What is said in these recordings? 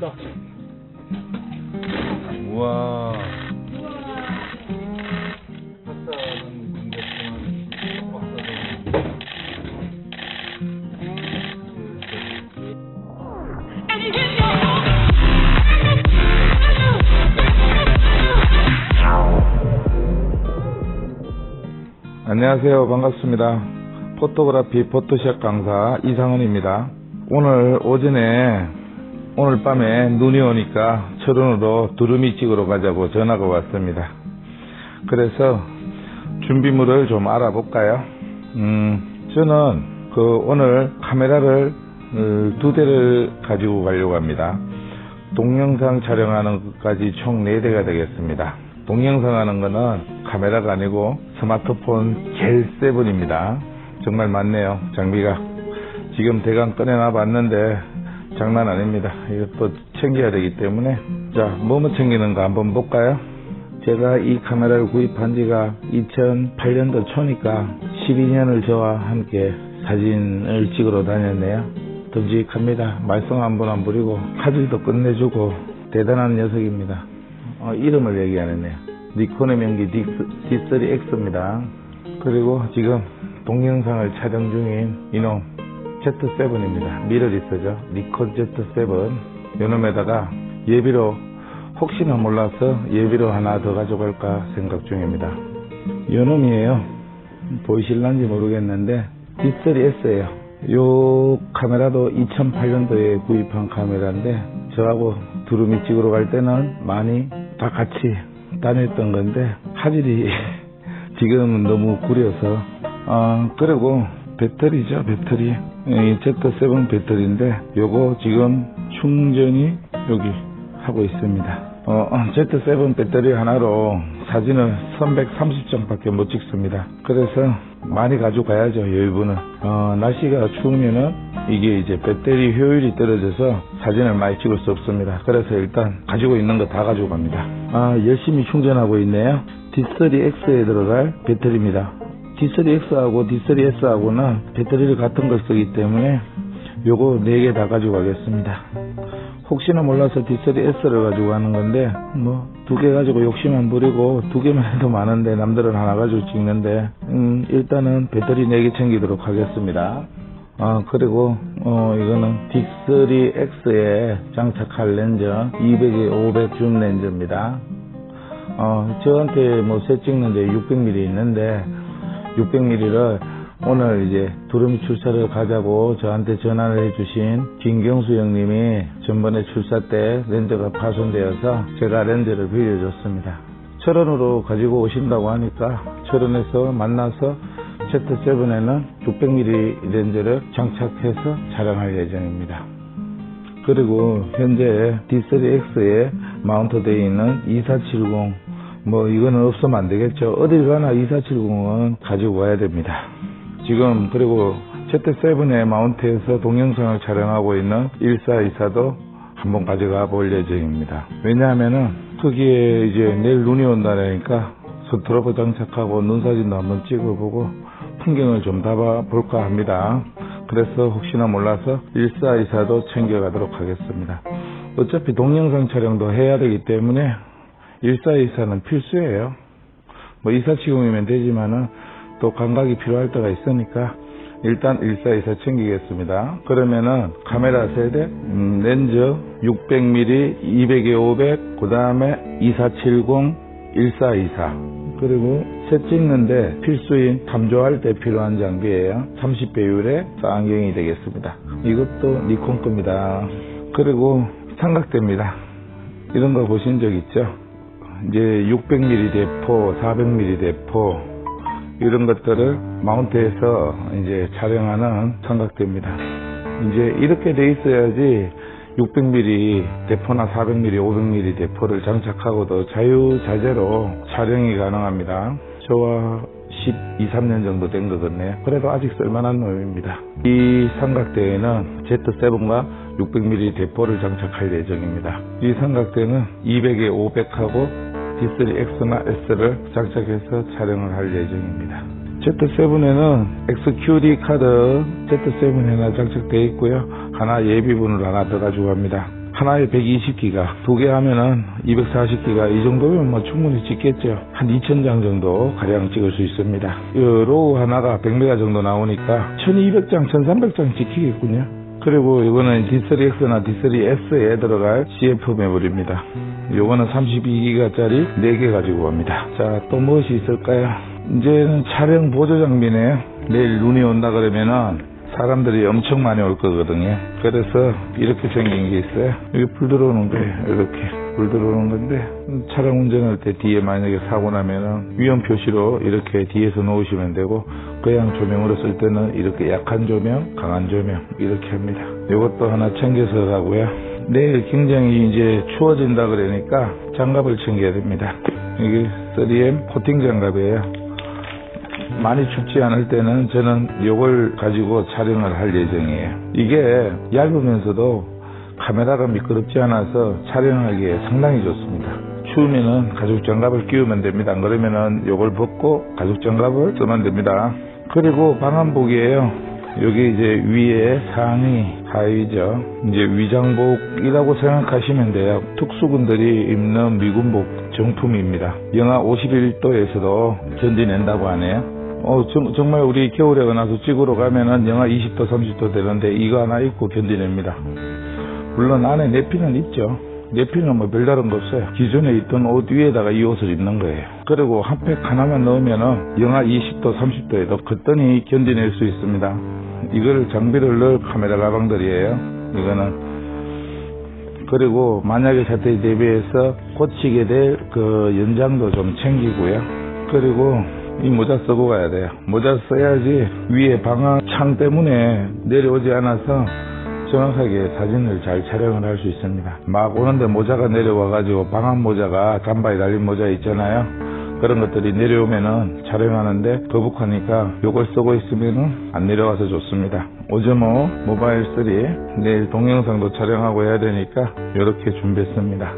간다. 우와. 박사는 문제지만 박사는 안녕하세요. 반갑습니다. 포토그래피 포토샵 강사 이상은입니다. 오늘 오전에 오늘 밤에 눈이 오니까 철원으로 두루미 찍으러 가자고 전화가 왔습니다. 그래서 준비물을 좀 알아볼까요? 음, 저는 그 오늘 카메라를 어, 두 대를 가지고 가려고 합니다. 동영상 촬영하는 것까지 총 4대가 되겠습니다. 동영상 하는 거는 카메라가 아니고 스마트폰 젤 7입니다. 정말 많네요. 장비가. 지금 대강 꺼내놔 봤는데 장난 아닙니다. 이것도 챙겨야 되기 때문에 자, 뭐뭐 챙기는가 한번 볼까요? 제가 이 카메라를 구입한 지가 2008년도 초니까 12년을 저와 함께 사진을 찍으러 다녔네요. 듬직합니다. 말썽 한 번 안 부리고 화질도 끝내주고 대단한 녀석입니다. 어, 이름을 얘기 안 했네요. 니콘의 명기 D3X입니다. 그리고 지금 동영상을 촬영 중인 이놈 Z7입니다. 미러리스죠. 니콘 Z7. 요놈에다가 예비로 혹시나 몰라서 예비로 하나 더 가져갈까 생각 중입니다. 요놈이에요. 보이실란지 모르겠는데 D3S예요. 요 카메라도 2008년도에 구입한 카메라인데 저하고 두루미 찍으러 갈 때는 많이 다 같이 다녔던 건데 화질이 지금은 너무 구려서 어 그리고 배터리죠 배터리 이 Z7 배터리인데 요거 지금 충전이 여기 하고 있습니다 어, Z7 배터리 하나로 사진을 330장 밖에 못 찍습니다. 그래서 많이 가져가야죠, 여유분은. 어, 날씨가 추우면은 이게 이제 배터리 효율이 떨어져서 사진을 많이 찍을 수 없습니다. 그래서 일단 가지고 있는 거 다 가져갑니다. 아, 열심히 충전하고 있네요. D3X에 들어갈 배터리입니다. D3X하고 D3S하고는 배터리를 같은 걸 쓰기 때문에 요거 4개 다 가져가겠습니다. 혹시나 몰라서 D3S를 가지고 가는 건데 뭐 두 개 가지고 욕심 안 부리고 두 개만 해도 많은데 남들은 하나 가지고 찍는데 음 일단은 배터리 4개 챙기도록 하겠습니다. 아 그리고 어 이거는 D3X에 장착할 렌즈 200에 500 줌 렌즈입니다. 어 저한테 뭐 새 찍는데 600mm 있는데 600mm를 오늘 이제 두루미 출사를 가자고 저한테 전화를 해주신 김경수 형님이 전번에 출사 때 렌즈가 파손되어서 제가 렌즈를 빌려줬습니다. 철원으로 가지고 오신다고 하니까 철원에서 만나서 Z7에는 600mm 렌즈를 장착해서 촬영할 예정입니다. 그리고 현재 D3X에 마운트되어 있는 2470 뭐 이거는 없으면 안 되겠죠. 어딜 가나 2470은 가지고 와야 됩니다. 지금 그리고 Z7의 마운트에서 동영상을 촬영하고 있는 1424도 한번 가져가 볼 예정입니다. 왜냐하면은 거기에 이제 내일 눈이 온다니까 스트로브 장착하고 눈 사진도 한번 찍어보고 풍경을 좀 담아 볼까 합니다. 그래서 혹시나 몰라서 1424도 챙겨가도록 하겠습니다. 어차피 동영상 촬영도 해야 되기 때문에 1424는 필수예요. 뭐 2470이면 되지만은 또 감각이 필요할 때가 있으니까 일단 1424 챙기겠습니다. 그러면은 카메라 세대, 음, 렌즈 600mm, 200에 500, 그 다음에 2470, 1424 그리고 새 찍는데 필수인 탐조할 때 필요한 장비예요. 30배율의 쌍안경이 되겠습니다. 이것도 니콘 겁니다. 그리고 삼각대입니다. 이런 거 보신 적 있죠? 이제 600mm 대포, 400mm 대포 이런 것들을 마운트해서 이제 촬영하는 삼각대입니다. 이제 이렇게 돼 있어야지 600mm 대포나 400mm, 500mm 대포를 장착하고도 자유자재로 촬영이 가능합니다. 저와 12, 3년 정도 된 거거든요. 그래도 아직 쓸만한 놈입니다. 이 삼각대에는 Z7과 600mm 대포를 장착할 예정입니다. 이 삼각대는 200에 500하고 D3X나 S를 장착해서 촬영을 할 예정입니다. Z7에는 XQD 카드 Z7 하나 장착되어 있고요. 하나 예비분을 하나 더 가지고 갑니다. 하나에 120기가, 두 개 하면은 240기가, 이 정도면 뭐 충분히 찍겠죠. 한 2000장 정도 가량 찍을 수 있습니다. 이 로우 하나가 100메가 정도 나오니까 1200장, 1300장 찍히겠군요. 그리고 이거는 D3X나 D3S에 들어갈 CF 메모리입니다. 요거는 32기가짜리 4개 가지고 갑니다. 자, 또 무엇이 있을까요? 이제는 촬영 보조 장비네요. 내일 눈이 온다 그러면은 사람들이 엄청 많이 올 거거든요. 그래서 이렇게 생긴 게 있어요. 여기 불 들어오는 거예요. 이렇게. 불 들어오는 건데 차량 운전할 때 뒤에 만약에 사고 나면은 위험 표시로 이렇게 뒤에서 놓으시면 되고 그냥 조명으로 쓸 때는 이렇게 약한 조명, 강한 조명 이렇게 합니다. 이것도 하나 챙겨서 가고요. 내일 굉장히 이제 추워진다 그러니까 장갑을 챙겨야 됩니다. 이게 3M 코팅 장갑이에요. 많이 춥지 않을 때는 저는 이걸 가지고 촬영을 할 예정이에요. 이게 얇으면서도 카메라가 미끄럽지 않아서 촬영하기에 상당히 좋습니다. 추우면은 가죽 장갑을 끼우면 됩니다. 안 그러면은 이걸 벗고 가죽 장갑을 쓰면 됩니다. 그리고 방한복이에요. 여기 이제 위에 상의, 하의죠. 이제 위장복이라고 생각하시면 돼요. 특수군들이 입는 미군복 정품입니다. 영하 51도에서도 견디낸다고 하네요. 어, 정, 정말 우리 겨울에 나서 찍으러 가면은 영하 20도, 30도 되는데 이거 하나 입고 견디냅니다. 물론 안에 내피는 있죠. 내피는 뭐 별다른 거 없어요. 기존에 있던 옷 위에다가 이 옷을 입는 거예요. 그리고 한 팩 하나만 넣으면은 영하 20도, 30도에도 거뜬히 견디낼 수 있습니다. 이걸 장비를 넣을 카메라 가방들이에요. 이거는. 그리고 만약에 사태에 대비해서 꽂히게 될 그 연장도 좀 챙기고요. 그리고 이 모자 쓰고 가야 돼요. 모자 써야지 위에 방아 창 때문에 내려오지 않아서 정확하게 사진을 잘 촬영을 할 수 있습니다. 막 오는데 모자가 내려와가지고 방한 모자가 잠바에 달린 모자 있잖아요. 그런 것들이 내려오면은 촬영하는데 거북하니까 요걸 쓰고 있으면은 안 내려와서 좋습니다. 오즈모 모바일 3 내일 동영상도 촬영하고 해야 되니까 이렇게 준비했습니다.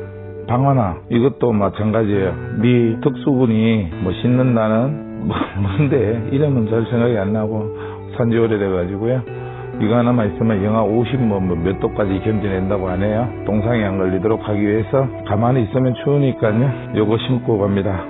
방화나 이것도 마찬가지예요. 미 특수군이 뭐 씻는다는 뭐 뭔데 이름은 잘 생각이 안 나고 산지 오래돼가지고요. 이거 하나만 있으면 영하 50뭐 몇 도까지 견뎌낸다고 하네요. 동상이 안 걸리도록 하기 위해서 가만히 있으면 추우니까요. 요거 신고 갑니다.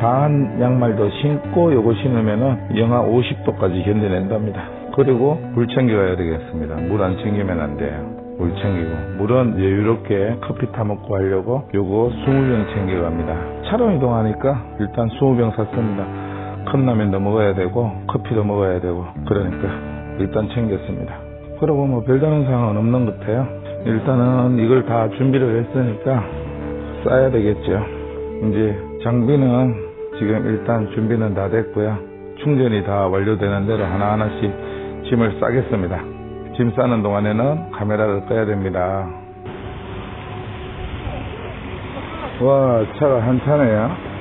반 양말도 신고 요거 신으면은 영하 50도까지 견뎌낸답니다. 그리고 물 챙겨가야 되겠습니다. 물 안 챙기면 안 돼요. 물 챙기고 물은 여유롭게 커피 타 먹고 하려고 요거 20병 챙겨갑니다. 차로 이동하니까 일단 20병 샀습니다. 컵라면도 먹어야 되고 커피도 먹어야 되고 그러니까 일단 챙겼습니다. 그리고 뭐 별다른 상황은 없는 것 같아요. 일단은 이걸 다 준비를 했으니까 싸야 되겠죠. 이제 장비는 지금 일단 준비는 다 됐고요. 충전이 다 완료되는 대로 하나하나씩 짐을 싸겠습니다. 짐 싸는 동안에는 카메라를 꺼야 됩니다. 와, 차가 한 차네요.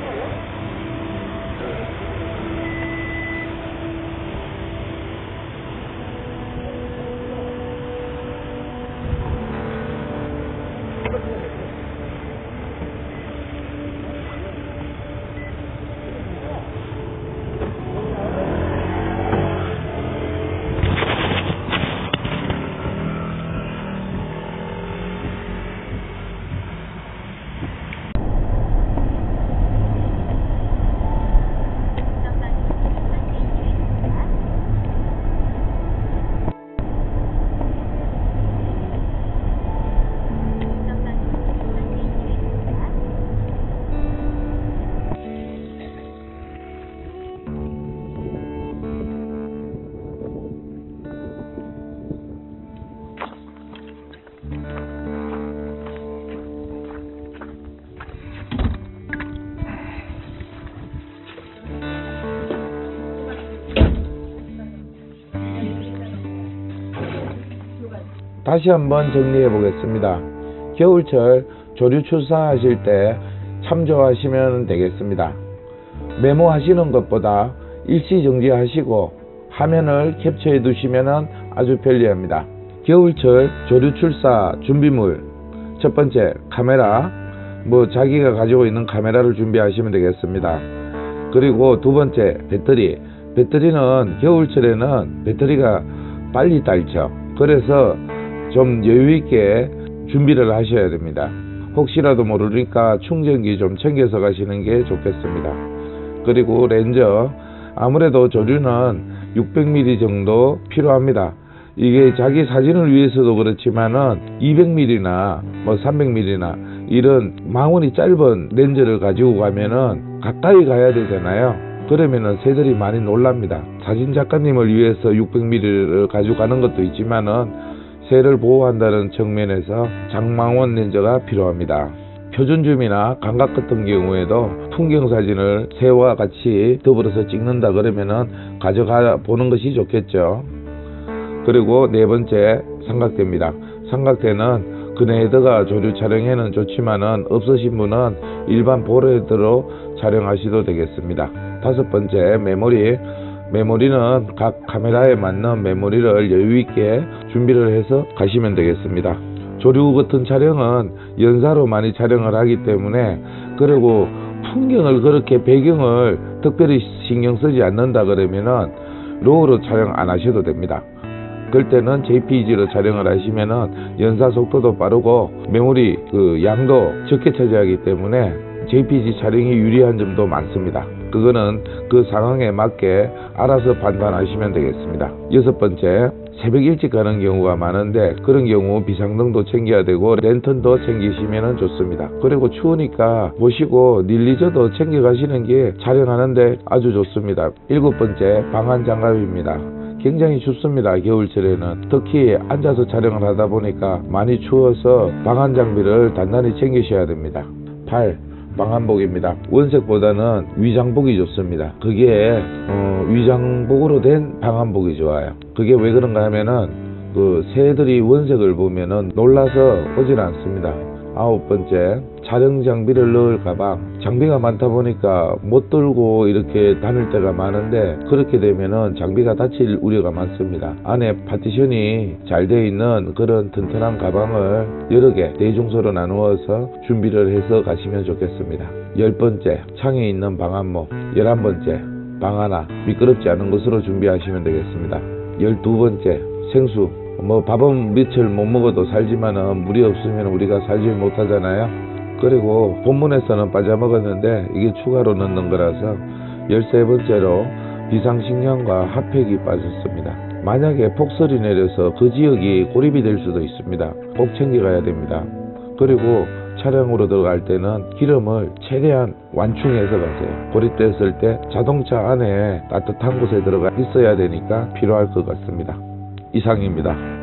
다시 한번 정리해 보겠습니다. 겨울철 조류 출산하실 때 참조하시면 되겠습니다. 메모하시는 것보다 일시 정지하시고 화면을 캡처해 두시면 아주 편리합니다. 겨울철 조류 출사 준비물 첫 번째 카메라 뭐 자기가 가지고 있는 카메라를 준비하시면 되겠습니다. 그리고 두 번째 배터리 배터리는 겨울철에는 배터리가 빨리 닳죠. 그래서 좀 여유 있게 준비를 하셔야 됩니다. 혹시라도 모르니까 충전기 좀 챙겨서 가시는 게 좋겠습니다. 그리고 렌저 아무래도 조류는 600mm 정도 필요합니다. 이게 자기 사진을 위해서도 그렇지만은 200mm나 뭐 300mm나 이런 망원이 짧은 렌즈를 가지고 가면은 가까이 가야 되잖아요. 그러면은 새들이 많이 놀랍니다. 사진 작가님을 위해서 600mm를 가지고 가는 것도 있지만은 새를 보호한다는 측면에서 장망원 렌즈가 필요합니다. 표준줌이나 감각 같은 경우에도 풍경 사진을 새와 같이 더불어서 찍는다 그러면은 가져가 보는 것이 좋겠죠. 그리고 네 번째 삼각대입니다. 삼각대는 그네헤드가 조류 촬영에는 좋지만은 없으신 분은 일반 보레드로 촬영하셔도 되겠습니다. 다섯 번째 메모리. 메모리는 각 카메라에 맞는 메모리를 여유 있게 준비를 해서 가시면 되겠습니다. 조류 같은 촬영은 연사로 많이 촬영을 하기 때문에 그리고 풍경을 그렇게 배경을 특별히 신경 쓰지 않는다 그러면은 로우로 촬영 안 하셔도 됩니다. 그럴 때는 JPG로 촬영을 하시면은 연사 속도도 빠르고 메모리 그 양도 적게 차지하기 때문에 JPG 촬영이 유리한 점도 많습니다. 그거는 그 상황에 맞게 알아서 판단하시면 되겠습니다. 여섯 번째, 새벽 일찍 가는 경우가 많은데 그런 경우 비상등도 챙겨야 되고 랜턴도 챙기시면 좋습니다. 그리고 추우니까 보시고 닐리저도 챙겨 가시는 게 촬영하는데 아주 좋습니다. 일곱 번째, 방한 장갑입니다. 굉장히 춥습니다. 겨울철에는 특히 앉아서 촬영을 하다 보니까 많이 추워서 방한 장비를 단단히 챙기셔야 됩니다. 8. 방한복입니다. 원색보다는 위장복이 좋습니다. 그게 어, 위장복으로 된 방한복이 좋아요. 그게 왜 그런가 하면은 그 새들이 원색을 보면은 놀라서 오질 않습니다. 아홉 번째, 촬영 장비를 넣을 가방. 장비가 많다 보니까 못 들고 이렇게 다닐 때가 많은데 그렇게 되면은 장비가 다칠 우려가 많습니다. 안에 파티션이 잘 되어 있는 그런 튼튼한 가방을 여러 개 대중소로 나누어서 준비를 해서 가시면 좋겠습니다. 열 번째, 창에 있는 방한모. 열한 번째, 방 하나 미끄럽지 않은 것으로 준비하시면 되겠습니다. 열두 번째, 생수. 뭐 밥은 며칠 못 먹어도 살지만은 물이 없으면 우리가 살지 못하잖아요. 그리고 본문에서는 빠져먹었는데 이게 추가로 넣는 거라서 열세 번째로 비상식량과 핫팩이 빠졌습니다. 만약에 폭설이 내려서 그 지역이 고립이 될 수도 있습니다. 꼭 챙겨가야 됩니다. 그리고 차량으로 들어갈 때는 기름을 최대한 완충해서 가세요. 고립됐을 때 자동차 안에 따뜻한 곳에 들어가 있어야 되니까 필요할 것 같습니다. 이상입니다.